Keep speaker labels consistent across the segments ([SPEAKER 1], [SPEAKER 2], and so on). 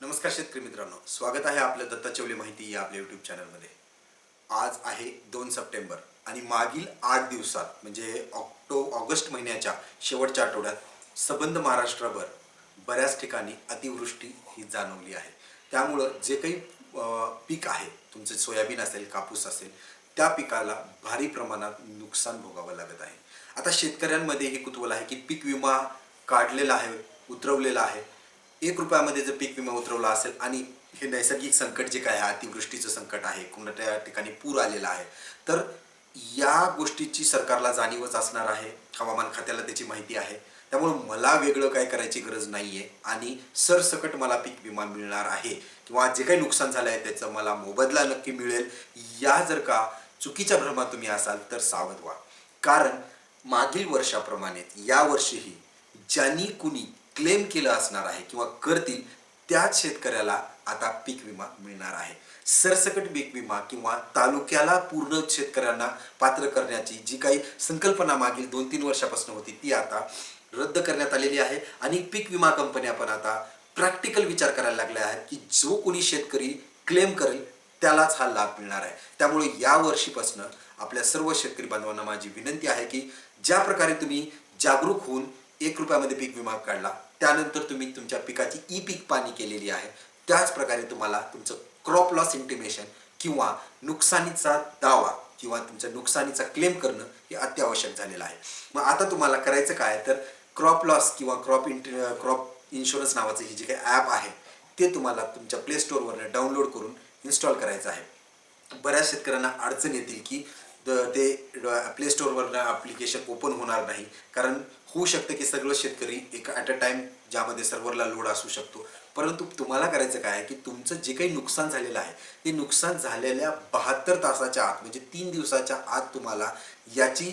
[SPEAKER 1] नमस्कार शेतकरी मित्रांनो स्वागत आहे आपलं दत्ताचवले माहिती या आपल्या यूट्यूब चॅनलमध्ये आज आहे दोन सप्टेंबर आणि मागील आठ दिवसात म्हणजे ऑक्टो ऑगस्ट महिन्याच्या शेवटच्या आठवड्यात सबंध महाराष्ट्रभर बऱ्याच ठिकाणी अतिवृष्टी ही जाणवली आहे. त्यामुळं जे काही पीक आहे तुमचं सोयाबीन असेल कापूस असेल त्या पिकाला भारी प्रमाणात नुकसान भोगावं लागत आहे. आता शेतकऱ्यांमध्ये हे कुतूहल आहे की पीक विमा काढलेला आहे उतरवलेला आहे. एक रुपयामध्ये जर पीक विमा उतरवला असेल आणि हे नैसर्गिक संकट जे काय आहे अतिवृष्टीचं संकट आहे कोणत्या ठिकाणी पूर आलेला आहे तर या गोष्टीची सरकारला जाणीवच असणार आहे हवामान खात्याला त्याची माहिती आहे. त्यामुळे मला वेगळं काय करायची गरज नाही आहे आणि सरसकट मला पीक विमा मिळणार आहे किंवा जे काही नुकसान झालं आहे त्याचं मला मोबदला नक्की मिळेल या जर का चुकीच्या भ्रमात तुम्ही असाल तर सावध व्हा. कारण मागील वर्षाप्रमाणे या वर्षीही ज्यांनी कुणी क्लेम केलं असणार आहे किंवा करतील त्याच शेतकऱ्याला आता पीक विमा मिळणार आहे. सरसकट पीक विमा किंवा तालुक्याला पूर्ण शेतकऱ्यांना पात्र करण्याची जी काही संकल्पना मागील दोन तीन वर्षापासून होती ती आता रद्द करण्यात आलेली आहे. आणि पीक विमा कंपन्या पण आता प्रॅक्टिकल विचार करायला लागल्या आहेत की जो कोणी शेतकरी क्लेम करेल त्यालाच हा लाभ मिळणार आहे. त्यामुळे या वर्षीपासून आपल्या सर्व शेतकरी बांधवांना माझी विनंती आहे की ज्या प्रकारे तुम्ही जागरूक होऊन एक रुपयामध्ये पीक विमा काढला. त्यानंतर तुम्ही तुमच्या पिकाची ई पीक पाणी केलेली आहे. त्याच प्रकारे तुम्हाला तुमचं क्रॉप लॉस इंटिमेशन किंवा नुकसानीचा दावा किंवा तुमच्या नुकसानीचा क्लेम करणं हे अत्यावश्यक झालेलं आहे. मग आता तुम्हाला करायचं काय? तर क्रॉप लॉस किंवा क्रॉप इंट क्रॉप इन्शुरन्स नावाचं हे जे काही ॲप आहे ते तुम्हाला तुमच्या प्ले स्टोअरवरनं डाउनलोड करून इन्स्टॉल करायचं आहे. बऱ्याच शेतकऱ्यांना अडचण येतील की ते प्ले स्टोअरवरनं ॲप्लिकेशन ओपन होणार नाही. कारण होऊ शकतं की सगळं शेतकरी एका ॲट अ टाईम ज्यामध्ये सर्व्हरला लोड असू शकतो. परंतु तुम्हाला करायचं काय आहे की तुमचं जे काही नुकसान झालेलं आहे ते नुकसान झालेल्या बहात्तर तासाच्या आत म्हणजे तीन दिवसाच्या आत तुम्हाला याची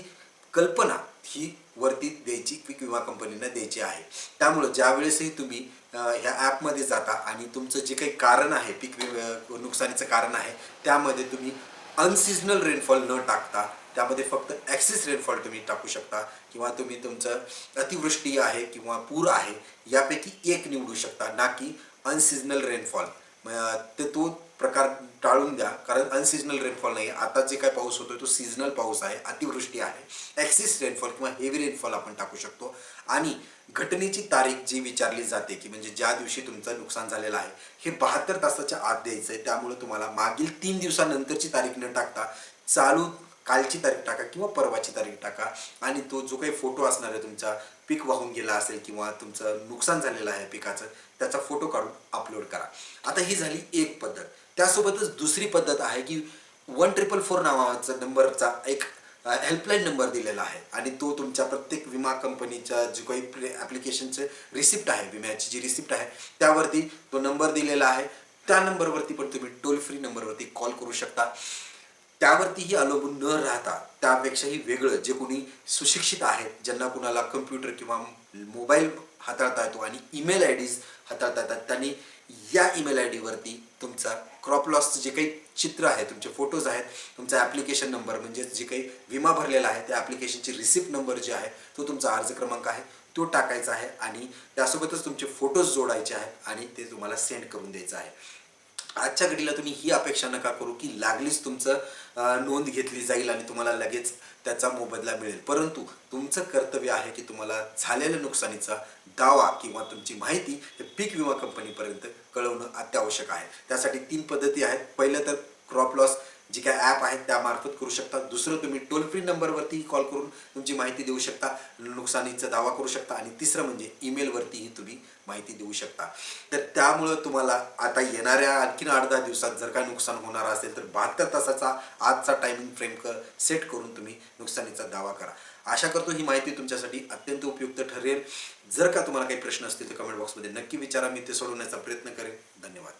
[SPEAKER 1] कल्पना ही वरती द्यायची पीक विमा कंपनीनं द्यायची आहे. त्यामुळं ज्यावेळेसही तुम्ही ह्या ॲपमध्ये जाता आणि तुमचं जे काही कारण आहे पीक विमा नुकसानीचं कारण आहे त्यामध्ये तुम्ही अनसिजनल रेनफॉल न टाकता त्यामध्ये फक्त ॲक्सिस रेनफॉल तुम्ही टाकू शकता किंवा तुम्ही तुमचं अतिवृष्टी आहे किंवा पूर आहे यापैकी एक निवडू शकता ना की अनसिजनल रेनफॉल ते तो प्रकार टाळून द्या कारण अनसिजनल रेनफॉल नाही. आता जे काय पाऊस होतोय तो सिजनल पाऊस आहे अतिवृष्टी आहे. ॲक्सिस रेनफॉल किंवा हेवी रेनफॉल आपण टाकू शकतो. आणि घटनेची तारीख जी विचारली जाते की म्हणजे ज्या दिवशी तुमचं नुकसान झालेलं आहे हे बहात्तर तासाच्या आत द्यायचं आहे. त्यामुळे तुम्हाला मागील तीन दिवसानंतरची तारीख न टाकता चालू कालची तारीख टाका किंवा परवाची तारीख टाका. आणि तो जो काही फोटो असणार आहे तुमचा पीक वाहून गेला असेल किंवा तुमचं नुकसान झालेलं आहे पिकाचं त्याचा फोटो काढून अपलोड करा. आता ही झाली एक पद्धत. त्यासोबतच दुसरी पद्धत आहे की वन ट्रिपल फोर नावाचा नंबरचा एक हेल्पलाईन नंबर दिलेला आहे. आणि तो तुमच्या प्रत्येक विमा कंपनीच्या जी काही ॲप्लिकेशनचे रिसिप्ट आहे विम्याची जी रिसिप्ट आहे त्यावरती तो नंबर दिलेला आहे. त्या नंबरवरती पण तुम्ही टोल फ्री नंबरवरती कॉल करू शकता. त्यावरतीही अवलंबून न राहता त्यापेक्षाही वेगळं जे कोणी सुशिक्षित आहेत ज्यांना कुणाला कम्प्युटर किंवा मोबाईल हाताळता येतो आणि ईमेल आय डीज हाताळता येतात त्यांनी या ईमेल आय डीवरती तुमचा क्रॉप लॉसचं जे काही चित्र आहे तुमचे फोटोज आहेत तुमचा ॲप्लिकेशन नंबर म्हणजेच जे काही विमा भरलेला आहे त्या ॲप्लिकेशनची रिसिप्ट नंबर जे आहे तो तुमचा अर्ज क्रमांक आहे तो टाकायचा आहे आणि त्यासोबतच तुमचे फोटोज जोडायचे आहेत आणि ते तुम्हाला सेंड करून द्यायचं आहे. आजच्या घडीला तुम्ही ही अपेक्षा नका करू की लागलीच तुमचं नोंद घेतली जाईल आणि तुम्हाला लगेच त्याचा मोबदला मिळेल. परंतु तुमचं कर्तव्य आहे की तुम्हाला झालेल्या नुकसानीचा दावा किंवा तुमची माहिती हे पीक विमा कंपनीपर्यंत कळवणं अत्यावश्यक आहे. त्यासाठी तीन पद्धती आहेत. पहिलं तर क्रॉप लॉस जी काय ॲप आहेत त्यामार्फत करू शकता. दुसरं तुम्ही टोल फ्री नंबरवरती कॉल करून तुमची माहिती देऊ शकता नुकसानीचा दावा करू शकता आणि तिसरं म्हणजे ईमेलवरतीही तुम्ही माहिती देऊ शकता. तर त्यामुळं तुम्हाला आता येणाऱ्या आणखीन आठ दहा दिवसात जर काय नुकसान होणार असेल तर बहात्तर तासाचा आजचा टायमिंग फ्रेम कर सेट करून तुम्ही नुकसानीचा दावा करा. आशा करतो ही माहिती तुमच्यासाठी अत्यंत उपयुक्त ठरेल. जर का तुम्हाला काही प्रश्न असतील तर कमेंट बॉक्समध्ये नक्की विचारा. मी ते सोडवण्याचा प्रयत्न करेन. धन्यवाद.